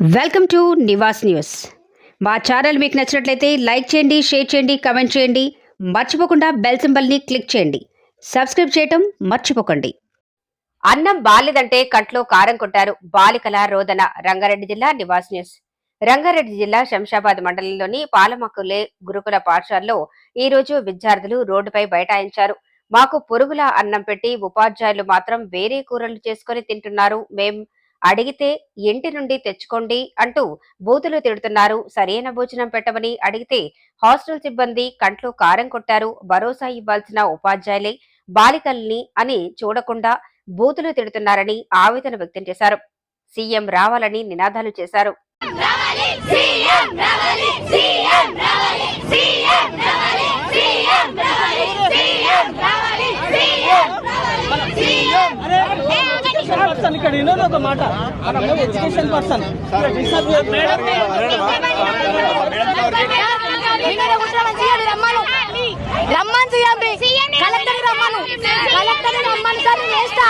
Welcome to Nivas news. మా channel మీకు నచ్చినట్లయితే లైక్ చేయండి షేర్ చేయండి కమెంట్ చేయండి. మర్చిపోకుండా బెల్ సింబల్ని క్లిక్ చేయండి. సబ్స్క్రైబ్ చేయటం మర్చిపోకండి. అన్నం బాలేదంటే కంట్లో కారం కొట్టారు బాలికల రోదన రంగారెడ్డి జిల్లా నివాస్ న్యూస్. రంగారెడ్డి జిల్లా శంషాబాద్ మండలంలోని పాలమక్కులే గురుకుల పాఠశాలలో ఈ రోజు విద్యార్థులు రోడ్డుపై బైఠాయించారు. మాకు పొరుగుల అన్నం పెట్టి ఉపాధ్యాయులు మాత్రం వేరే కూరలు చేసుకొని తింటున్నారు. మేం అడిగితే ఇంటి నుండి తెచ్చుకోండి అంటూ బూతులు తిడుతున్నారు. సరైన భోజనం పెట్టమని అడిగితే హాస్టల్ సిబ్బంది కంట్లో కారం కొట్టారు. భరోసా ఇవ్వాల్సిన ఉపాధ్యాయులే బాలికల్ని అని చూడకుండా బూతులు తిడుతున్నారని ఆవేదన వ్యక్తం చేశారు. సీఎం రావాలని నినాదాలు చేశారు. పర్సన్ ఇక్కడ వినోద్ ఒక మాట. Education person. రమ్మను. సీఎం కలెక్టర్ రమ్మను. కలెక్టర్ రమ్మను. సార్ నేను వేస్తా.